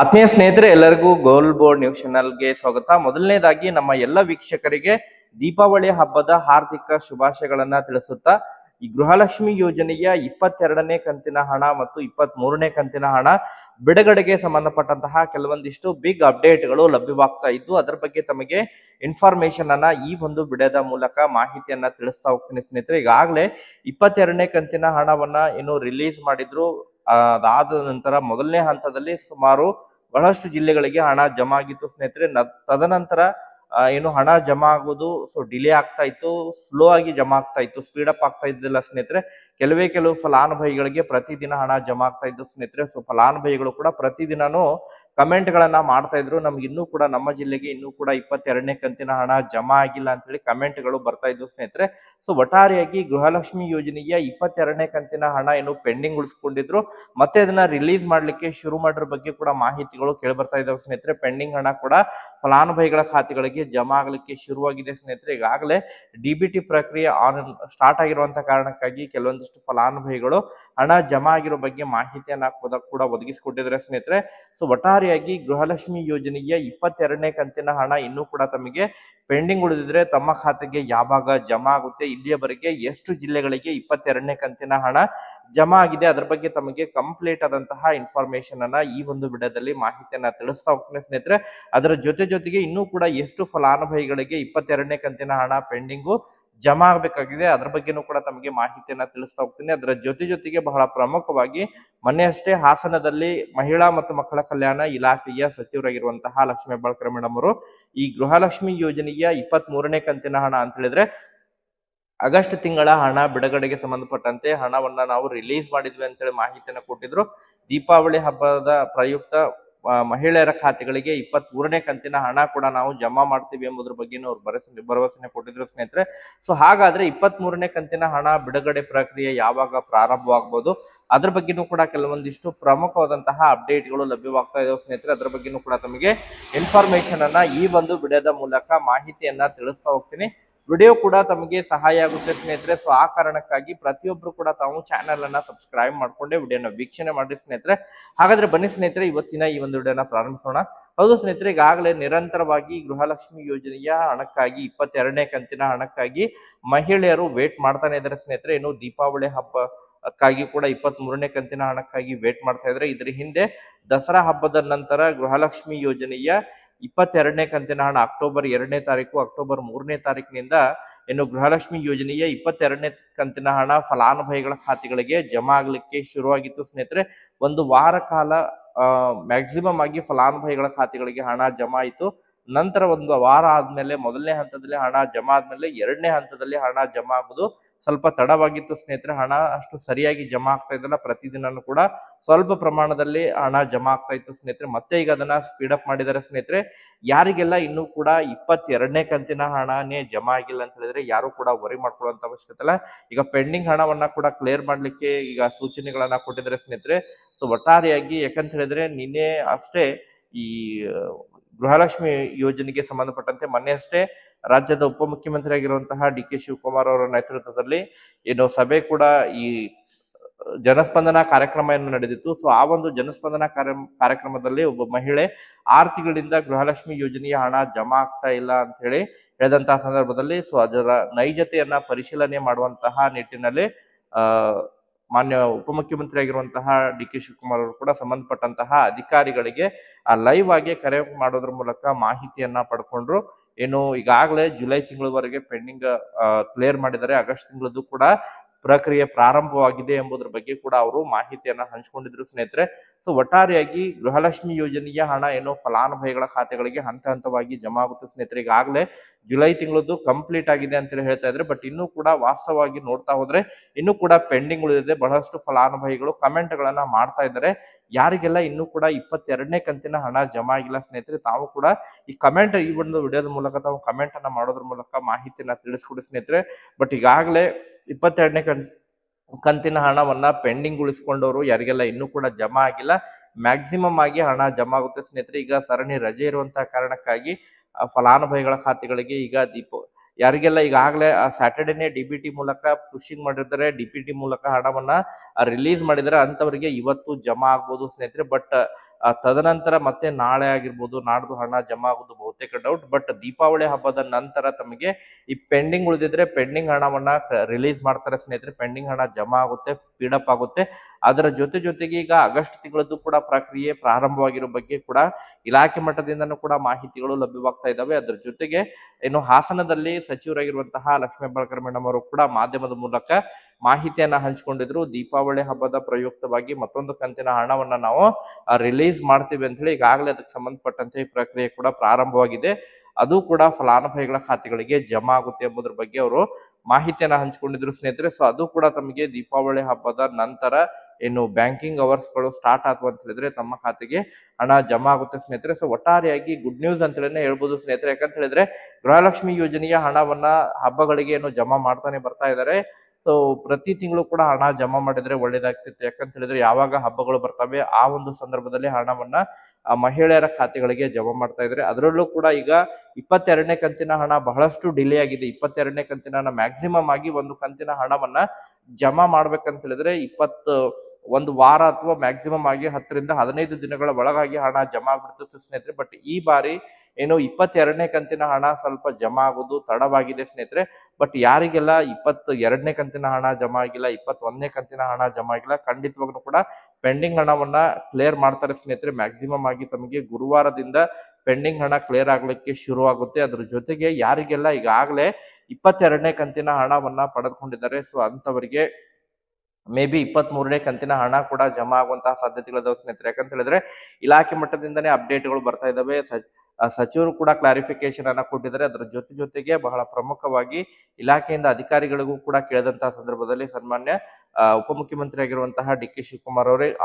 ಆತ್ಮೀಯ ಸ್ನೇಹಿತರೆ, ಎಲ್ಲರಿಗೂ ಗೋಲ್ ಬೋರ್ಡ್ ನ್ಯೂಸ್ ಚಾನಲ್ಗೆ ಸ್ವಾಗತ. ಮೊದಲನೇದಾಗಿ ನಮ್ಮ ಎಲ್ಲ ವೀಕ್ಷಕರಿಗೆ ದೀಪಾವಳಿ ಹಬ್ಬದ ಹಾರ್ದಿಕ ಶುಭಾಶಯಗಳನ್ನ ತಿಳಿಸುತ್ತಾ, ಈ ಗೃಹಲಕ್ಷ್ಮಿ ಯೋಜನೆಯ ಇಪ್ಪತ್ತೆರಡನೇ ಕಂತಿನ ಹಣ ಮತ್ತು ಇಪ್ಪತ್ತ್ ಮೂರನೇ ಕಂತಿನ ಹಣ ಬಿಡುಗಡೆಗೆ ಸಂಬಂಧಪಟ್ಟಂತಹ ಕೆಲವೊಂದಿಷ್ಟು ಬಿಗ್ ಅಪ್ಡೇಟ್ಗಳು ಲಭ್ಯವಾಗ್ತಾ ಇದ್ದು, ಅದರ ಬಗ್ಗೆ ತಮಗೆ ಇನ್ಫಾರ್ಮೇಶನ್ ಅನ್ನ ಈ ಒಂದು ಬಿಡದ ಮೂಲಕ ಮಾಹಿತಿಯನ್ನ ತಿಳಿಸ್ತಾ ಹೋಗ್ತೀನಿ ಸ್ನೇಹಿತರೆ. ಈಗಾಗಲೇ ಇಪ್ಪತ್ತೆರಡನೇ ಕಂತಿನ ಹಣವನ್ನ ಏನು ರಿಲೀಸ್ ಮಾಡಿದ್ರು. ಅದಾದ ನಂತರ ಮೊದಲನೇ ಹಂತದಲ್ಲಿ ಸುಮಾರು ಬಹಳಷ್ಟು ಜಿಲ್ಲೆಗಳಿಗೆ ಹಣ ಜಮಾ ಆಗಿತ್ತು ಸ್ನೇಹಿತರೆ ತದನಂತರ ಏನು ಹಣ ಜಮಾ ಆಗೋದು ಸೊ ಡಿಲೇ ಆಗ್ತಾ ಇತ್ತು ಸ್ಲೋ ಆಗಿ ಜಮಾ ಆಗ್ತಾ ಇತ್ತು ಸ್ಪೀಡ್ ಅಪ್ ಆಗ್ತಾ ಇದ್ದಿಲ್ಲ ಸ್ನೇಹಿತರೆ. ಕೆಲವೇ ಕೆಲವು ಫಲಾನುಭವಿಗಳಿಗೆ ಪ್ರತಿದಿನ ಹಣ ಜಮಾ ಆಗ್ತಾ ಇದ್ದು ಸ್ನೇಹಿತರೆ. ಸೊ ಫಲಾನುಭವಿಗಳು ಕೂಡ ಪ್ರತಿದಿನನೂ ಕಮೆಂಟ್ ಗಳನ್ನ ಮಾಡ್ತಾ ಇದ್ರು. ನಮ್ಗೆ ಇನ್ನೂ ಕೂಡ ನಮ್ಮ ಜಿಲ್ಲೆಗೆ ಇನ್ನೂ ಕೂಡ ಇಪ್ಪತ್ತೆರಡನೇ ಕಂತಿನ ಹಣ ಜಮಾ ಆಗಿಲ್ಲ ಅಂತೇಳಿ ಕಮೆಂಟ್ಗಳು ಬರ್ತಾ ಇದ್ವು ಸ್ನೇಹಿತರೆ. ಸೊ ಒಟ್ಟಾರೆಯಾಗಿ ಗೃಹಲಕ್ಷ್ಮಿ ಯೋಜನೆಯ ಇಪ್ಪತ್ತೆರಡನೇ ಕಂತಿನ ಹಣ ಏನು ಪೆಂಡಿಂಗ್ ಉಳಿಸ್ಕೊಂಡಿದ್ರು. ಮತ್ತೆ ಅದನ್ನ ರಿಲೀಸ್ ಮಾಡ್ಲಿಕ್ಕೆ ಶುರು ಮಾಡಿರೋ ಬಗ್ಗೆ ಕೂಡ ಮಾಹಿತಿಗಳು ಕೇಳಿ ಬರ್ತಾ ಇದಾವೆ ಸ್ನೇಹಿತರೆ. ಪೆಂಡಿಂಗ್ ಹಣ ಕೂಡ ಫಲಾನುಭವಿಗಳ ಖಾತೆಗಳಿಗೆ ಜಮಾ ಆಗಲಿಕ್ಕೆ ಶುರುವಾಗಿದೆ ಸ್ನೇಹಿತರೆ. ಈಗಾಗಲೇ ಡಿಬಿಟಿ ಪ್ರಕ್ರಿಯೆ ಆನ್ ಸ್ಟಾರ್ಟ್ ಆಗಿರುವಂತಹ ಕಾರಣಕ್ಕಾಗಿ ಕೆಲವೊಂದಿಷ್ಟು ಫಲಾನುಭವಿಗಳು ಹಣ ಜಮಾ ಆಗಿರೋ ಬಗ್ಗೆ ಮಾಹಿತಿಯನ್ನ ಕೂಡ ಒದಗಿಸಿಕೊಟ್ಟಿದ್ದಾರೆ ಸ್ನೇಹಿತರೆ. ಸೊ ಒಟ್ಟಾರೆಯಾಗಿ ಗೃಹಲಕ್ಷ್ಮಿ ಯೋಜನೆಯ ಇಪ್ಪತ್ತೆರಡನೇ ಕಂತಿನ ಹಣ ಇನ್ನೂ ಕೂಡ ತಮಗೆ ಪೆಂಡಿಂಗ್ ಉಳಿದಿದ್ರೆ ತಮ್ಮ ಖಾತೆಗೆ ಯಾವಾಗ ಜಮಾ ಆಗುತ್ತೆ, ಇಲ್ಲಿಯವರೆಗೆ ಎಷ್ಟು ಜಿಲ್ಲೆಗಳಿಗೆ ಇಪ್ಪತ್ತೆರಡನೇ ಕಂತಿನ ಹಣ ಜಮಾ ಆಗಿದೆ, ಅದರ ಬಗ್ಗೆ ತಮಗೆ ಕಂಪ್ಲೀಟ್ ಆದಂತಹ ಇನ್ಫಾರ್ಮೇಶನ್ ಅನ್ನ ಈ ಒಂದು ವಿಡಿಯೋದಲ್ಲಿ ಮಾಹಿತಿಯನ್ನ ತಿಳಿಸ್ತಾ ಹೋಗ್ತೇನೆ ಸ್ನೇಹಿತರೆ. ಅದರ ಜೊತೆ ಜೊತೆಗೆ ಇನ್ನೂ ಕೂಡ ಎಷ್ಟು ಫಲಾನುಭವಿಗಳಿಗೆ ಇಪ್ಪತ್ತೆರಡನೇ ಕಂತಿನ ಹಣ ಪೆಂಡಿಂಗು. ಜಮಾ ಆಗಬೇಕಾಗಿದೆ. ಅದ್ರ ಬಗ್ಗೆನೂ ಕೂಡ ತಮಗೆ ಮಾಹಿತಿಯನ್ನ ತಿಳಿಸ್ತಾ ಹೋಗ್ತೀನಿ. ಅದರ ಜೊತೆ ಜೊತೆಗೆ ಬಹಳ ಪ್ರಮುಖವಾಗಿ ಮೊನ್ನೆ ಅಷ್ಟೇ ಹಾಸನದಲ್ಲಿ ಮಹಿಳಾ ಮತ್ತು ಮಕ್ಕಳ ಕಲ್ಯಾಣ ಇಲಾಖೆಯ ಸಚಿವರಾಗಿರುವಂತಹ ಲಕ್ಷ್ಮೀ ಹೆಬ್ಬಾಳ್ಕರ್ ಮೇಡಮ್ ಅವರು ಈ ಗೃಹಲಕ್ಷ್ಮಿ ಯೋಜನೆಯ ಇಪ್ಪತ್ತ್ ಮೂರನೇ ಕಂತಿನ ಹಣ ಅಂತ ಹೇಳಿದ್ರೆ ಆಗಸ್ಟ್ ತಿಂಗಳ ಹಣ ಬಿಡುಗಡೆಗೆ ಸಂಬಂಧಪಟ್ಟಂತೆ ಹಣವನ್ನ ನಾವು ರಿಲೀಸ್ ಮಾಡಿದ್ವಿ ಅಂತೇಳಿ ಮಾಹಿತಿಯನ್ನು ಕೊಟ್ಟಿದ್ರು. ದೀಪಾವಳಿ ಹಬ್ಬದ ಪ್ರಯುಕ್ತ ಮಹಿಳೆಯರ ಖಾತೆಗಳಿಗೆ ಇಪ್ಪತ್ತ್ ಮೂರನೇ ಕಂತಿನ ಹಣ ಕೂಡ ನಾವು ಜಮಾ ಮಾಡ್ತೀವಿ ಎಂಬುದ್ರ ಬಗ್ಗೆನೂ ಅವ್ರು ಭರವಸೆ, ಭರವಸೆನೆ ಕೊಟ್ಟಿದ್ರು ಸ್ನೇಹಿತರೆ. ಸೊ ಹಾಗಾದ್ರೆ ಇಪ್ಪತ್ತ್ ಮೂರನೇ ಕಂತಿನ ಹಣ ಬಿಡುಗಡೆ ಪ್ರಕ್ರಿಯೆ ಯಾವಾಗ ಪ್ರಾರಂಭವಾಗಬಹುದು ಅದ್ರ ಬಗ್ಗೆನೂ ಕೂಡ ಕೆಲವೊಂದಿಷ್ಟು ಪ್ರಮುಖವಾದಂತಹ ಅಪ್ಡೇಟ್ಗಳು ಲಭ್ಯವಾಗ್ತಾ ಇದಾವೆ ಸ್ನೇಹಿತರೆ. ಅದ್ರ ಬಗ್ಗೆನೂ ಕೂಡ ತಮಗೆ ಇನ್ಫಾರ್ಮೇಶನ್ ಅನ್ನ ಈ ಒಂದು ವಿಡಿಯೋದ ಮೂಲಕ ಮಾಹಿತಿಯನ್ನ ತಿಳಿಸ್ತಾ ಹೋಗ್ತೀನಿ. ವಿಡಿಯೋ ಕೂಡ ತಮಗೆ ಸಹಾಯ ಆಗುತ್ತೆ ಸ್ನೇಹಿತರೆ. ಸೊ ಆ ಕಾರಣಕ್ಕಾಗಿ ಪ್ರತಿಯೊಬ್ರು ಕೂಡ ತಾವು ಚಾನೆಲ್ ಅನ್ನ ಸಬ್ಸ್ಕ್ರೈಬ್ ಮಾಡ್ಕೊಂಡೆ ವಿಡಿಯೋನ ವೀಕ್ಷಣೆ ಮಾಡಿ ಸ್ನೇಹಿತರೆ. ಹಾಗಾದ್ರೆ ಬನ್ನಿ ಸ್ನೇಹಿತರೆ, ಇವತ್ತಿನ ಈ ಒಂದು ವಿಡಿಯೋನ ಪ್ರಾರಂಭಿಸೋಣ. ಹೌದು ಸ್ನೇಹಿತರೆ, ಈಗಾಗಲೇ ನಿರಂತರವಾಗಿ ಗೃಹಲಕ್ಷ್ಮಿ ಯೋಜನೆಯ ಹಣಕ್ಕಾಗಿ, ಇಪ್ಪತ್ತೆರಡನೇ ಕಂತಿನ ಹಣಕ್ಕಾಗಿ ಮಹಿಳೆಯರು ವೇಟ್ ಮಾಡ್ತಾನೆ ಇದ್ದಾರೆ ಸ್ನೇಹಿತರೆ. ಇನ್ನು ದೀಪಾವಳಿ ಹಬ್ಬಕ್ಕಾಗಿ ಕೂಡ ಇಪ್ಪತ್ತ್ ಮೂರನೇ ಕಂತಿನ ಹಣಕ್ಕಾಗಿ ವೇಟ್ ಮಾಡ್ತಾ ಇದ್ದಾರೆ. ಇದ್ರ ಹಿಂದೆ ದಸರಾ ಹಬ್ಬದ ನಂತರ ಗೃಹಲಕ್ಷ್ಮಿ ಯೋಜನೆಯ ಇಪ್ಪತ್ತೆರಡನೇ ಕಂತಿನ ಹಣ ಅಕ್ಟೋಬರ್ ಎರಡನೇ ತಾರೀಕು, ಅಕ್ಟೋಬರ್ ಮೂರನೇ ತಾರೀಕಿನಿಂದ ಇನ್ನು ಗೃಹಲಕ್ಷ್ಮಿ ಯೋಜನೆಯ ಇಪ್ಪತ್ತೆರಡನೇ ಕಂತಿನ ಹಣ ಫಲಾನುಭವಿಗಳ ಖಾತೆಗಳಿಗೆ ಜಮಾ ಆಗಲಿಕ್ಕೆ ಶುರುವಾಗಿತ್ತು. ಸ್ನೇಹಿತರೆ, ಒಂದು ವಾರ ಕಾಲ ಮ್ಯಾಕ್ಸಿಮಮ್ ಆಗಿ ಫಲಾನುಭವಿಗಳ ಖಾತೆಗಳಿಗೆ ಹಣ ಜಮಾ ಆಯಿತು. ನಂತರ ಒಂದು ವಾರ ಆದ್ಮೇಲೆ ಮೊದಲನೇ ಹಂತದಲ್ಲಿ ಹಣ ಜಮಾ ಆದ್ಮೇಲೆ ಎರಡನೇ ಹಂತದಲ್ಲಿ ಹಣ ಜಮಾ ಆಗೋದು ಸ್ವಲ್ಪ ತಡವಾಗಿತ್ತು ಸ್ನೇಹಿತರೆ. ಹಣ ಅಷ್ಟು ಸರಿಯಾಗಿ ಜಮಾ ಆಗ್ತಾ ಇದ್ದಲ್ಲ. ಪ್ರತಿದಿನನೂ ಕೂಡ ಸ್ವಲ್ಪ ಪ್ರಮಾಣದಲ್ಲಿ ಹಣ ಜಮಾ ಆಗ್ತಾ ಇತ್ತು ಸ್ನೇಹಿತರೆ. ಮತ್ತೆ ಈಗ ಅದನ್ನ ಸ್ಪೀಡ್ ಅಪ್ ಮಾಡಿದ್ದಾರೆ ಸ್ನೇಹಿತರೆ. ಯಾರಿಗೆಲ್ಲ ಇನ್ನೂ ಕೂಡ ಇಪ್ಪತ್ತೆರಡನೇ ಕಂತಿನ ಹಣನೇ ಜಮಾ ಆಗಿಲ್ಲ ಅಂತ ಹೇಳಿದ್ರೆ ಯಾರು ಕೂಡ ವರಿ ಮಾಡ್ಕೊಳ್ಳುವಂತ ಅವಶ್ಯಕತೆ ಇಲ್ಲ. ಈಗ ಪೆಂಡಿಂಗ್ ಹಣವನ್ನ ಕೂಡ ಕ್ಲಿಯರ್ ಮಾಡ್ಲಿಕ್ಕೆ ಈಗ ಸೂಚನೆಗಳನ್ನ ಕೊಟ್ಟಿದ್ದಾರೆ ಸ್ನೇಹಿತರೆ. ಸೊ ಒಟ್ಟಾರೆಯಾಗಿ ಯಾಕಂತ ಹೇಳಿದ್ರೆ ನಿನ್ನೆ ಅಷ್ಟೇ ಈ ಗೃಹಲಕ್ಷ್ಮಿ ಯೋಜನೆಗೆ ಸಂಬಂಧಪಟ್ಟಂತೆ ಮೊನ್ನೆ ಅಷ್ಟೇ ರಾಜ್ಯದ ಉಪಮುಖ್ಯಮಂತ್ರಿ ಆಗಿರುವಂತಹ ಡಿ ಕೆ ಶಿವಕುಮಾರ್ ಅವರ ನೇತೃತ್ವದಲ್ಲಿ ಏನು ಸಭೆ ಕೂಡ ಈ ಜನಸ್ಪಂದನ ಕಾರ್ಯಕ್ರಮ ಏನು ನಡೆದಿತ್ತು. ಸೊ ಆ ಒಂದು ಜನಸ್ಪಂದನ ಕಾರ್ಯ, ಕಾರ್ಯಕ್ರಮದಲ್ಲಿ ಒಬ್ಬ ಮಹಿಳೆ ಆರು ತಿಂಗಳಿಂದ ಗೃಹಲಕ್ಷ್ಮಿ ಯೋಜನೆಯ ಹಣ ಜಮಾ ಆಗ್ತಾ ಇಲ್ಲ ಅಂತ ಹೇಳಿ ಹೇಳಿದಂತಹ ಸಂದರ್ಭದಲ್ಲಿ, ಸೊ, ಅದರ ನೈಜತೆಯನ್ನ ಪರಿಶೀಲನೆ ಮಾಡುವಂತಹ ನಿಟ್ಟಿನಲ್ಲಿ, ಆ ಮಾನ್ಯ ಉಪಮುಖ್ಯಮಂತ್ರಿ ಆಗಿರುವಂತಹ ಡಿ ಕೆ ಶಿವಕುಮಾರ್ ಅವರು ಕೂಡ ಸಂಬಂಧಪಟ್ಟಂತಹ ಅಧಿಕಾರಿಗಳಿಗೆ, ಆ ಲೈವ್ ಆಗಿ ಕರೆ ಮಾಡೋದ್ರ ಮೂಲಕ ಮಾಹಿತಿಯನ್ನ ಪಡ್ಕೊಂಡ್ರು. ಏನು ಈಗಾಗಲೇ ಜುಲೈ ತಿಂಗಳವರೆಗೆ ಪೆಂಡಿಂಗ್ ಕ್ಲಿಯರ್ ಮಾಡಿದ್ದಾರೆ. ಆಗಸ್ಟ್ ತಿಂಗಳದ್ದು ಕೂಡ ಪ್ರಕ್ರಿಯೆ ಪ್ರಾರಂಭವಾಗಿದೆ ಎಂಬುದರ ಬಗ್ಗೆ ಕೂಡ ಅವರು ಮಾಹಿತಿಯನ್ನ ಹಂಚಿಕೊಂಡಿದ್ರು ಸ್ನೇಹಿತರೆ. ಸೊ ಒಟ್ಟಾರೆಯಾಗಿ ಗೃಹಲಕ್ಷ್ಮಿ ಯೋಜನೆಯ ಹಣ ಏನು ಫಲಾನುಭವಿಗಳ ಖಾತೆಗಳಿಗೆ ಹಂತ ಹಂತವಾಗಿ ಜಮಾ ಆಗುತ್ತೆ ಸ್ನೇಹಿತರೆ, ಈಗಾಗಲೇ ಜುಲೈ ತಿಂಗಳದ್ದು ಕಂಪ್ಲೀಟ್ ಆಗಿದೆ ಅಂತೇಳಿ ಹೇಳ್ತಾ ಇದ್ರೆ. ಬಟ್ ಇನ್ನೂ ಕೂಡ ವಾಸ್ತವವಾಗಿ ನೋಡ್ತಾ ಹೋದ್ರೆ, ಇನ್ನೂ ಕೂಡ ಪೆಂಡಿಂಗ್ ಉಳಿದಿದೆ. ಬಹಳಷ್ಟು ಫಲಾನುಭವಿಗಳು ಕಮೆಂಟ್ ಗಳನ್ನ ಮಾಡ್ತಾ ಇದ್ದಾರೆ. ಯಾರಿಗೆಲ್ಲ ಇನ್ನೂ ಕೂಡ ಇಪ್ಪತ್ತೆರಡನೇ ಕಂತಿನ ಹಣ ಜಮಾ ಆಗಿಲ್ಲ ಸ್ನೇಹಿತರೆ, ತಾವು ಕೂಡ ಈ ಕಮೆಂಟ್ ಈ ಒಂದು ವಿಡಿಯೋದ ಮೂಲಕ ತಾವು ಕಮೆಂಟ್ ಅನ್ನ ಮಾಡೋದ್ರ ಮೂಲಕ ಮಾಹಿತಿಯನ್ನ ತಿಳಿಸ್ಕೊಡಿ ಸ್ನೇಹಿತರೆ. ಬಟ್ ಈಗಾಗಲೇ ಇಪ್ಪತ್ತೆರಡನೇ ಕಂ ಕಂತಿನ ಹಣವನ್ನ ಪೆಂಡಿಂಗ್ ಉಳಿಸ್ಕೊಂಡವರು ಯಾರಿಗೆಲ್ಲ ಇನ್ನೂ ಕೂಡ ಜಮಾ ಆಗಿಲ್ಲ. ಮ್ಯಾಕ್ಸಿಮಮ್ ಆಗಿ ಹಣ ಜಮಾ ಆಗುತ್ತೆ. ಸ್ನೇಹಿತರೆ, ಈಗ ಸರಣಿ ರಜೆ ಇರುವಂತಹ ಕಾರಣಕ್ಕಾಗಿ ಫಲಾನುಭವಿಗಳ ಖಾತೆಗಳಿಗೆ ಈಗ ದೀಪ, ಯಾರಿಗೆಲ್ಲ ಈಗಾಗಲೇ ಸ್ಯಾಟರ್ಡೇನೆ ಡಿ ಬಿ ಟಿ ಮೂಲಕ ಪುಷಿಂಗ್ ಮಾಡಿರ್ತಾರೆ, ಡಿ ಪಿ ಟಿ ಮೂಲಕ ಹಣವನ್ನ ರಿಲೀಸ್ ಮಾಡಿದರೆ ಅಂತವರಿಗೆ ಇವತ್ತು ಜಮಾ ಆಗ್ಬೋದು ಸ್ನೇಹಿತರೆ. ಬಟ್ ತದನಂತರ ಮತ್ತೆ ನಾಳೆ ಆಗಿರ್ಬೋದು, ನಾಡ್ದು ಹಣ ಜಮಾ ಆಗೋದು ಬಹುತೇಕ ಡೌಟ್ ಬಟ್ ದೀಪಾವಳಿ ಹಬ್ಬದ ನಂತರ ತಮಗೆ ಈ ಪೆಂಡಿಂಗ್ ಉಳಿದಿದ್ರೆ ಪೆಂಡಿಂಗ್ ಹಣವನ್ನ ರಿಲೀಸ್ ಮಾಡ್ತಾರೆ ಸ್ನೇಹಿತರೆ. ಪೆಂಡಿಂಗ್ ಹಣ ಜಮಾ ಆಗುತ್ತೆ ಸ್ಪೀಡ್ ಅಪ್ ಆಗುತ್ತೆ. ಅದರ ಜೊತೆ ಜೊತೆಗೆ ಈಗ ಆಗಸ್ಟ್ ತಿಂಗಳದ್ದು ಕೂಡ ಪ್ರಕ್ರಿಯೆ ಪ್ರಾರಂಭವಾಗಿರೋ ಬಗ್ಗೆ ಕೂಡ ಇಲಾಖೆ ಮಟ್ಟದಿಂದನೂ ಕೂಡ ಮಾಹಿತಿಗಳು ಲಭ್ಯವಾಗ್ತಾ ಇದ್ದಾವೆ. ಅದರ ಜೊತೆಗೆ ಇನ್ನು ಹಾಸನದಲ್ಲಿ ಸಚಿವರಾಗಿರುವಂತಹ ಲಕ್ಷ್ಮೀ ಹೆಬ್ಬಾಳ್ಕರ್ ಮೇಡಮ್ ಅವರು ಕೂಡ ಮಾಧ್ಯಮದ ಮೂಲಕ ಮಾಹಿತಿಯನ್ನ ಹಂಚಿಕೊಂಡಿದ್ರು. ದೀಪಾವಳಿ ಹಬ್ಬದ ಪ್ರಯುಕ್ತವಾಗಿ ಮತ್ತೊಂದು ಕಂತಿನ ಹಣವನ್ನ ನಾವು ರಿಲೀಸ್ ಮಾಡ್ತೀವಿ ಅಂತ ಹೇಳಿ ಈಗಾಗಲೇ ಅದಕ್ಕೆ ಸಂಬಂಧಪಟ್ಟಂತೆ ಈ ಪ್ರಕ್ರಿಯೆ ಕೂಡ ಪ್ರಾರಂಭವಾಗಿದೆ. ಅದು ಕೂಡ ಫಲಾನುಭವಿಗಳ ಖಾತೆಗಳಿಗೆ ಜಮಾ ಆಗುತ್ತೆ ಎಂಬುದ್ರ ಬಗ್ಗೆ ಅವರು ಮಾಹಿತಿಯನ್ನ ಹಂಚಿಕೊಂಡಿದ್ರು ಸ್ನೇಹಿತರೆ. ಸೊ ಅದು ಕೂಡ ತಮಗೆ ದೀಪಾವಳಿ ಹಬ್ಬದ ನಂತರ ಏನು ಬ್ಯಾಂಕಿಂಗ್ ಅವರ್ಸ್ಗಳು ಸ್ಟಾರ್ಟ್ ಆಗುವ ಅಂತ ಹೇಳಿದ್ರೆ ತಮ್ಮ ಖಾತೆಗೆ ಹಣ ಜಮಾ ಆಗುತ್ತೆ ಸ್ನೇಹಿತರೆ. ಸೊ ಒಟ್ಟಾರೆಯಾಗಿ ಗುಡ್ ನ್ಯೂಸ್ ಅಂತ ಹೇಳ್ಬೋದು ಸ್ನೇಹಿತರೆ. ಯಾಕಂತ ಹೇಳಿದ್ರೆ ಗೃಹಲಕ್ಷ್ಮಿ ಯೋಜನೆಯ ಹಣವನ್ನ ಹಬ್ಬಗಳಿಗೆ ಏನು ಜಮಾ ಮಾಡ್ತಾನೆ ಬರ್ತಾ ಇದ್ದಾರೆ. ಸೊ ಪ್ರತಿ ತಿಂಗಳು ಕೂಡ ಹಣ ಜಮಾ ಮಾಡಿದ್ರೆ ಒಳ್ಳೇದಾಗ್ತಿತ್ತು. ಯಾಕಂತ ಹೇಳಿದ್ರೆ ಯಾವಾಗ ಹಬ್ಬಗಳು ಬರ್ತವೆ, ಆ ಒಂದು ಸಂದರ್ಭದಲ್ಲಿ ಹಣವನ್ನ ಮಹಿಳೆಯರ ಖಾತೆಗಳಿಗೆ ಜಮಾ ಮಾಡ್ತಾ ಇದ್ರೆ ಅದರಲ್ಲೂ ಕೂಡ ಈಗ ಇಪ್ಪತ್ತೆರಡನೇ ಕಂತಿನ ಹಣ ಬಹಳಷ್ಟು ಡಿಲೇ ಆಗಿದೆ. ಇಪ್ಪತ್ತೆರಡನೇ ಕಂತಿನ ಹಣ ಮ್ಯಾಕ್ಸಿಮಮ್ ಆಗಿ ಒಂದು ಕಂತಿನ ಹಣವನ್ನ ಜಮಾ ಮಾಡ್ಬೇಕಂತ ಹೇಳಿದ್ರೆ ಇಪ್ಪತ್ತು ಒಂದು ವಾರ ಅಥವಾ ಮ್ಯಾಕ್ಸಿಮಮ್ ಆಗಿ ಹತ್ತರಿಂದ ಹದಿನೈದು ದಿನಗಳ ಒಳಗಾಗಿ ಹಣ ಜಮಾ ಆಗ್ಬಿಡ್ತಿತ್ತು ಸ್ನೇಹಿತರೆ. ಬಟ್ ಈ ಬಾರಿ ಏನು ಇಪ್ಪತ್ತೆರಡನೇ ಕಂತಿನ ಹಣ ಸ್ವಲ್ಪ ಜಮಾ ಆಗೋದು ತಡವಾಗಿದೆ ಸ್ನೇಹಿತರೆ. ಬಟ್ ಯಾರಿಗೆಲ್ಲ ಇಪ್ಪತ್ತು ಎರಡನೇ ಕಂತಿನ ಹಣ ಜಮಾ ಆಗಿಲ್ಲ, ಇಪ್ಪತ್ತೊಂದನೇ ಕಂತಿನ ಹಣ ಜಮಾ ಆಗಿಲ್ಲ, ಖಂಡಿತವಾಗ್ಲೂ ಕೂಡ ಪೆಂಡಿಂಗ್ ಹಣವನ್ನ ಕ್ಲಿಯರ್ ಮಾಡ್ತಾರೆ ಸ್ನೇಹಿತರೆ. ಮ್ಯಾಕ್ಸಿಮಮ್ ಆಗಿ ತಮಗೆ ಗುರುವಾರದಿಂದ ಪೆಂಡಿಂಗ್ ಹಣ ಕ್ಲಿಯರ್ ಆಗ್ಲಿಕ್ಕೆ ಶುರು ಆಗುತ್ತೆ. ಅದ್ರ ಜೊತೆಗೆ ಯಾರಿಗೆಲ್ಲ ಈಗಾಗಲೇ ಇಪ್ಪತ್ತೆರಡನೇ ಕಂತಿನ ಹಣವನ್ನ ಪಡೆದುಕೊಂಡಿದ್ದಾರೆ ಸೊ ಅಂತವರಿಗೆ ಮೇ ಬಿ ಇಪ್ಪತ್ತ್ ಮೂರನೇ ಕಂತಿನ ಹಣ ಕೂಡ ಜಮಾ ಆಗುವಂತಹ ಸಾಧ್ಯತೆಗಳಿದಾವೆ ಸ್ನೇಹಿತರೆ. ಯಾಕಂತ ಹೇಳಿದ್ರೆ ಇಲಾಖೆ ಮಟ್ಟದಿಂದನೇ ಅಪ್ಡೇಟ್ಗಳು ಬರ್ತಾ ಇದಾವೆ. ಸ- ಸಚಿವರು ಕೂಡ ಕ್ಲಾರಿಫಿಕೇಶನ್ ಅನ್ನ ಕೊಟ್ಟಿದ್ದಾರೆ. ಅದರ ಜೊತೆ ಜೊತೆಗೆ ಬಹಳ ಪ್ರಮುಖವಾಗಿ ಇಲಾಖೆಯಿಂದ ಅಧಿಕಾರಿಗಳಿಗೂ ಕೂಡ ಕೇಳಿದಂತಹ ಸಂದರ್ಭದಲ್ಲಿ ಸನ್ಮಾನ್ಯ ಉಪಮುಖ್ಯಮಂತ್ರಿ ಆಗಿರುವಂತಹ ಡಿ ಕೆ ಶಿವಕುಮಾರ್ ಅವರೇ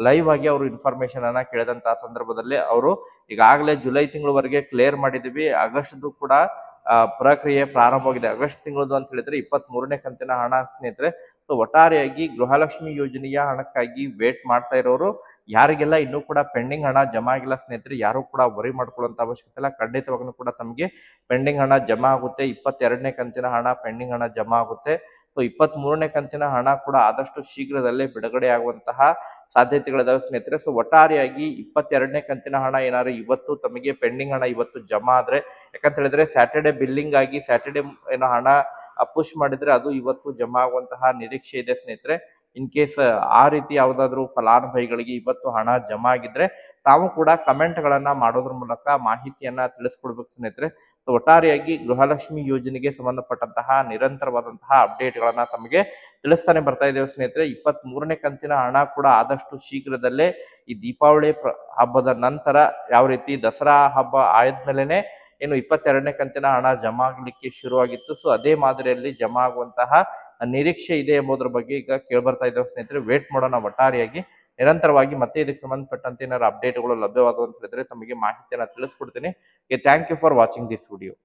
ಲೈವ್ ಆಗಿ ಅವರು ಇನ್ಫಾರ್ಮೇಶನ್ ಅನ್ನ ಕೇಳಿದಂತಹ ಸಂದರ್ಭದಲ್ಲಿ ಅವರು ಈಗಾಗಲೇ ಜುಲೈ ತಿಂಗಳವರೆಗೆ ಕ್ಲಿಯರ್ ಮಾಡಿದೀವಿ ಆಗಸ್ಟ್ದು ಕೂಡ ಪ್ರಕ್ರಿಯೆ ಪ್ರಾರಂಭವಾಗಿದೆ. ಆಗಸ್ಟ್ ತಿಂಗಳದ್ದು ಅಂತ ಹೇಳಿದ್ರೆ ಇಪ್ಪತ್ತ್ ಮೂರನೇ ಕಂತಿನ ಹಣ ಸ್ನೇಹಿತರೆ. ಸೊ ಒಟ್ಟಾರೆಯಾಗಿ ಗೃಹಲಕ್ಷ್ಮಿ ಯೋಜನೆಯ ಹಣಕ್ಕಾಗಿ ವೇಟ್ ಮಾಡ್ತಾ ಇರೋರು, ಯಾರಿಗೆಲ್ಲ ಇನ್ನೂ ಕೂಡ ಪೆಂಡಿಂಗ್ ಹಣ ಜಮಾ ಆಗಿಲ್ಲ ಸ್ನೇಹಿತರೆ, ಯಾರು ಕೂಡ ವರಿ ಮಾಡ್ಕೊಳ್ಳುವಂತ ಅವಶ್ಯಕತೆ ಇಲ್ಲ. ಖಂಡಿತವಾಗ್ಲೂ ಕೂಡ ತಮಗೆ ಪೆಂಡಿಂಗ್ ಹಣ ಜಮಾ ಆಗುತ್ತೆ. ಇಪ್ಪತ್ತೆರಡನೇ ಕಂತಿನ ಹಣ ಪೆಂಡಿಂಗ್ ಹಣ ಜಮಾ ಆಗುತ್ತೆ. ಸೊ ಇಪ್ಪತ್ತ್ ಮೂರನೇ ಕಂತಿನ ಹಣ ಕೂಡ ಆದಷ್ಟು ಶೀಘ್ರದಲ್ಲೇ ಬಿಡುಗಡೆ ಆಗುವಂತಹ ಸಾಧ್ಯತೆಗಳಿದಾವೆ ಸ್ನೇಹಿತರೆ. ಸೊ ಒಟ್ಟಾರೆಯಾಗಿ ಇಪ್ಪತ್ತೆರಡನೇ ಕಂತಿನ ಹಣ ಏನಾದ್ರು ಇವತ್ತು ತಮಗೆ ಪೆಂಡಿಂಗ್ ಹಣ ಇವತ್ತು ಜಮಾ ಆದ್ರೆ, ಯಾಕಂತ ಹೇಳಿದ್ರೆ ಸ್ಯಾಟರ್ಡೆ ಬಿಲ್ಲಿಂಗ್ ಆಗಿ ಸ್ಯಾಟರ್ಡೆ ಏನೋ ಹಣ ಪುಷ್ ಮಾಡಿದ್ರೆ ಅದು ಇವತ್ತು ಜಮಾ ಆಗುವಂತಹ ನಿರೀಕ್ಷೆ ಇದೆ ಸ್ನೇಹಿತರೆ. ಇನ್ ಕೇಸ್ ಆ ರೀತಿ ಯಾವ್ದಾದ್ರು ಫಲಾನುಭವಿಗಳಿಗೆ ಇವತ್ತು ಹಣ ಜಮಾ ಆಗಿದ್ರೆ ತಾವು ಕೂಡ ಕಮೆಂಟ್ ಗಳನ್ನ ಮಾಡೋದ್ರ ಮೂಲಕ ಮಾಹಿತಿಯನ್ನ ತಿಳಿಸ್ಕೊಡ್ಬೇಕು ಸ್ನೇಹಿತರೆ. ಸೊ ಒಟ್ಟಾರೆಯಾಗಿ ಗೃಹಲಕ್ಷ್ಮಿ ಯೋಜನೆಗೆ ಸಂಬಂಧಪಟ್ಟಂತಹ ನಿರಂತರವಾದಂತಹ ಅಪ್ಡೇಟ್ ಗಳನ್ನ ತಮಗೆ ತಿಳಿಸ್ತಾನೆ ಬರ್ತಾ ಇದ್ದೇವೆ ಸ್ನೇಹಿತರೆ. ಇಪ್ಪತ್ತ್ ಮೂರನೇ ಕಂತಿನ ಹಣ ಕೂಡ ಆದಷ್ಟು ಶೀಘ್ರದಲ್ಲೇ ಈ ದೀಪಾವಳಿ ಹಬ್ಬದ ನಂತರ ಯಾವ ರೀತಿ ದಸರಾ ಹಬ್ಬ ಆದ್ಮೇಲೆನೆ ಏನು ಇಪ್ಪತ್ತೆರಡನೇ ಕಂತಿನ ಹಣ ಜಮಾ ಆಗ್ಲಿಕ್ಕೆ ಶುರುವಾಗಿತ್ತು. ಸೊ ಅದೇ ಮಾದರಿಯಲ್ಲಿ ಜಮಾ ಆಗುವಂತಹ ನಿರೀಕ್ಷೆ ಇದೆ ಎಂಬುದರ ಬಗ್ಗೆ ಈಗ ಕೇಳ್ಬರ್ತಾ ಇದ್ದೇವೆ ಸ್ನೇಹಿತರೆ. ವೇಟ್ ಮಾಡೋಣ ಒಟ್ಟಾರೆಯಾಗಿ. ನಿರಂತರವಾಗಿ ಮತ್ತೆ ಇದಕ್ಕೆ ಸಂಬಂಧಪಟ್ಟಂತೆ ಏನಾದ್ರು ಅಪ್ಡೇಟ್ಗಳು ಲಭ್ಯವಾದವು ಹೇಳಿದ್ರೆ ತಮಗೆ ಮಾಹಿತಿಯನ್ನು ತಿಳಿಸ್ಕೊಡ್ತೀನಿ. Thank you for watching this video